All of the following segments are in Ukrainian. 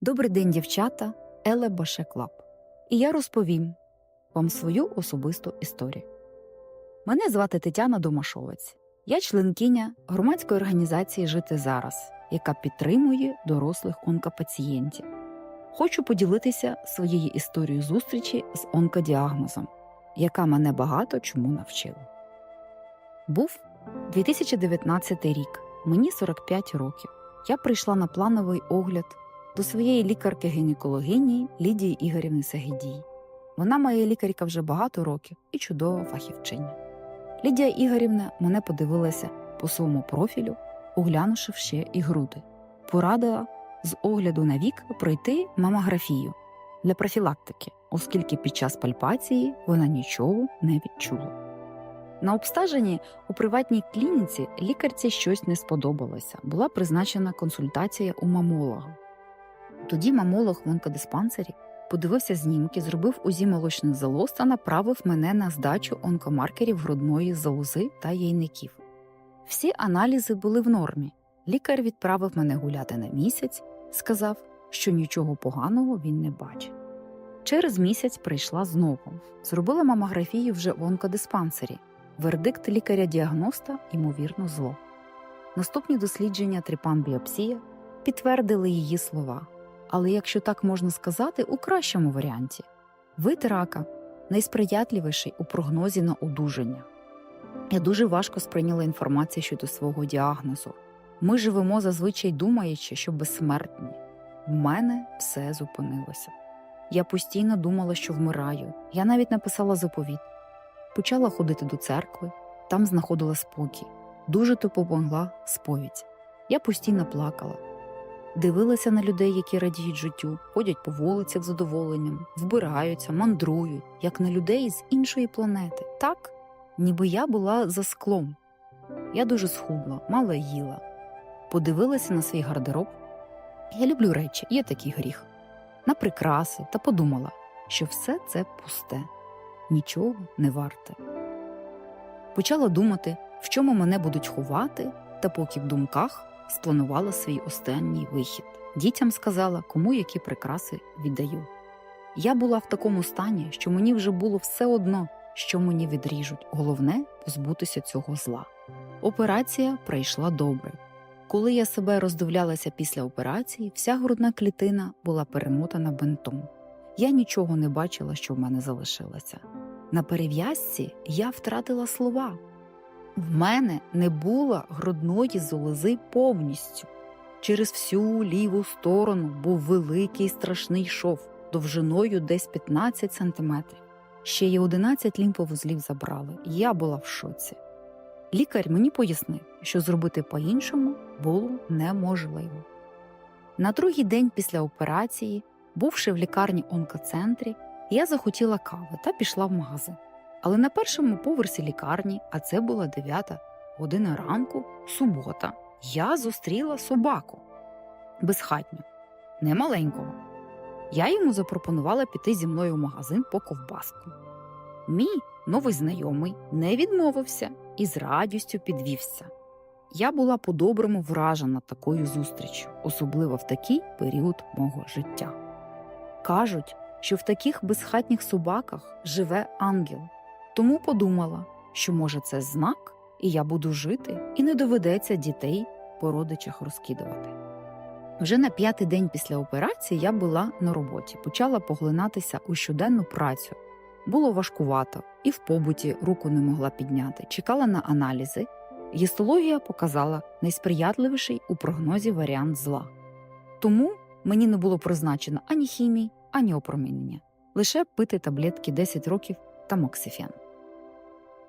Добрий день, дівчата, Еле Башеклап. І я розповім вам свою особисту історію. Мене звати Тетяна Домашовець. Я членкиня громадської організації Жити зараз, яка підтримує дорослих онкопацієнтів. Хочу поділитися своєю історією зустрічі з онкодіагнозом, яка мене багато чому навчила. Був 2019 рік, мені 45 років. Я прийшла на плановий огляд до своєї лікарки-гінекологині Лідії Ігорівни Сагідій. Вона моя лікарка вже багато років і чудова фахівчиня. Лідія Ігорівна мене подивилася по своєму профілю, оглянувши ще і груди. Порадила з огляду на вік пройти мамографію для профілактики, оскільки під час пальпації вона нічого не відчула. На обстеженні у приватній клініці лікарці щось не сподобалося. Була призначена консультація у мамолога. Тоді мамолог в онкодиспансері подивився знімки, зробив УЗІ молочних залоз та направив мене на здачу онкомаркерів грудної залози та яйників. Всі аналізи були в нормі. Лікар відправив мене гуляти на місяць, сказав, що нічого поганого він не бачить. Через місяць прийшла знову. Зробила мамографію вже в онкодиспансері. Вердикт лікаря-діагноста ймовірно зло. Наступні дослідження тріпан-біопсія підтвердили її слова. Але якщо так можна сказати, у кращому варіанті вид рака найсприятливіший у прогнозі на одужання. Я дуже важко сприйняла інформацію щодо свого діагнозу. Ми живемо зазвичай думаючи, що безсмертні. В мене все зупинилося. Я постійно думала, що вмираю. Я навіть написала заповіт. Почала ходити до церкви, там знаходила спокій. Дуже допомогла сповідь. Я постійно плакала. Дивилася на людей, які радіють життю, ходять по вулицях з задоволенням, вбираються, мандрують, як на людей з іншої планети. Так, ніби я була за склом. Я дуже схудла, мало їла. Подивилася на свій гардероб. Я люблю речі, є такий гріх, на прикраси та подумала, що все це пусте, нічого не варте. Почала думати, в чому мене будуть ховати, та поки в думках спланувала свій останній вихід. Дітям сказала, кому які прикраси віддаю. Я була в такому стані, що мені вже було все одно, що мені відріжуть. Головне позбутися цього зла. Операція пройшла добре. Коли я себе роздивлялася після операції, вся грудна клітина була перемотана бинтом. Я нічого не бачила, що в мене залишилося. На перев'язці я втратила слова. В мене не було грудної залози повністю. Через всю ліву сторону був великий страшний шов довжиною десь 15 сантиметрів. Ще й 11 лімфовузлів забрали, я була в шоці. Лікар мені пояснив, що зробити по-іншому було неможливо. На другий день після операції, бувши в лікарні онкоцентрі, я захотіла кави та пішла в магазин. Але на першому поверсі лікарні, а це була 9 година ранку, субота, я зустріла собаку безхатню, не маленького. Я йому запропонувала піти зі мною в магазин по ковбаску. Мій новий знайомий не відмовився і з радістю підвівся. Я була по-доброму вражена такою зустрічю, особливо в такий період мого життя. Кажуть, що в таких безхатніх собаках живе ангел, тому подумала, що може це знак, і я буду жити, і не доведеться дітей по родичах розкидувати. Вже на п'ятий день після операції я була на роботі, почала поглинатися у щоденну працю. Було важкувато, і в побуті руку не могла підняти, чекала на аналізи. Гістологія показала найсприятливіший у прогнозі варіант зла. Тому мені не було призначено ані хімії, ані опромінення, лише пити таблетки 10 років та моксифен.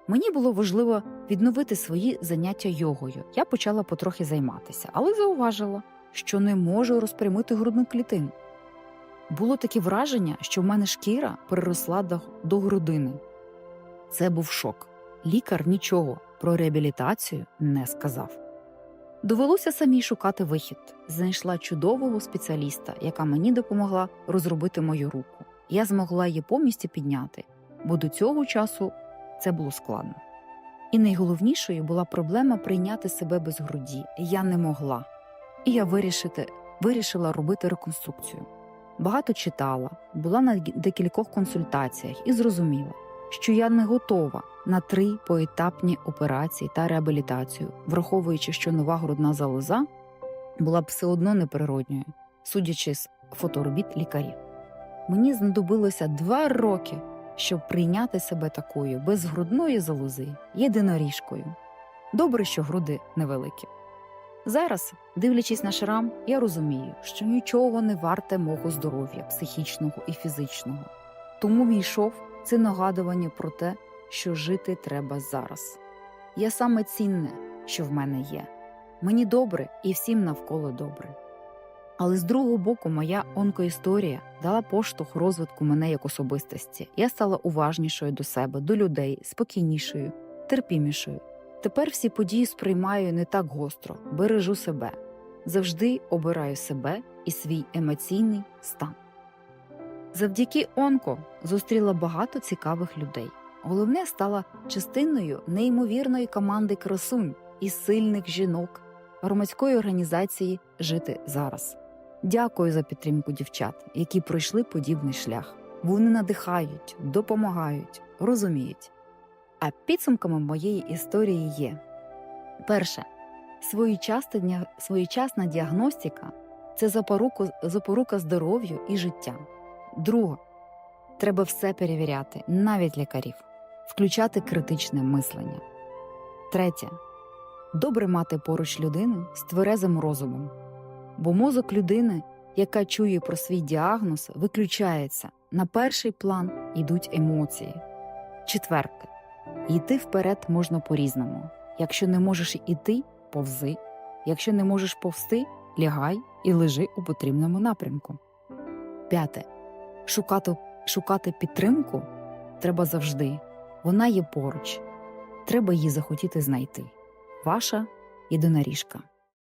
Мені було важливо відновити свої заняття йогою. Я почала потрохи займатися, але зауважила, що не можу розпрямити грудну клітину. Було таке враження, що в мене шкіра переросла до, до грудини. Це був шок. Лікар нічого про реабілітацію не сказав. Довелося самій шукати вихід. Знайшла чудового спеціаліста, яка мені допомогла розробити мою руку. Я змогла її повністю підняти, бо до цього часу це було складно. І найголовнішою була проблема прийняти себе без груді. Я не могла. І я вирішити вирішила робити реконструкцію. Багато читала, була на декількох консультаціях і зрозуміла, що я не готова на три поетапні операції та реабілітацію, враховуючи, що нова грудна залоза була б все одно неприродньою, судячи з фоторобіт лікарів. Мені знадобилося два роки, щоб прийняти себе такою без грудної залози, єдиноріжкою. Добре, що груди невеликі. Зараз, дивлячись на шрам, я розумію, що нічого не варте мого здоров'я, психічного і фізичного. Тому мій шов це нагадування про те, що жити треба зараз. Я саме цінне, що в мене є. Мені добре і всім навколо добре. Але з другого боку, моя онкоісторія дала поштовх розвитку мене як особистості. Я стала уважнішою до себе, до людей, спокійнішою, терпімішою. Тепер всі події сприймаю не так гостро, бережу себе, завжди обираю себе і свій емоційний стан. Завдяки онко зустріла багато цікавих людей. Головне стала частиною неймовірної команди красунь і сильних жінок громадської організації Жити зараз. Дякую за підтримку дівчат, які пройшли подібний шлях. Вони надихають, допомагають, розуміють. А підсумками моєї історії є перше своєчасна, своєчасна діагностика це запорука, запорука здоров'ю і життя. Друге, треба все перевіряти, навіть лікарів, включати критичне мислення. Третє добре мати поруч людину з тверезим розумом, бо мозок людини, яка чує про свій діагноз, виключається. На перший план йдуть емоції. Четверте. Йти вперед можна по-різному. Якщо не можеш іти, повзи. Якщо не можеш повсти, лягай і лежи у потрібному напрямку. П'яте. Шукати, шукати підтримку треба завжди. Вона є поруч. Треба її захотіти знайти. Ваша єдиноріжка.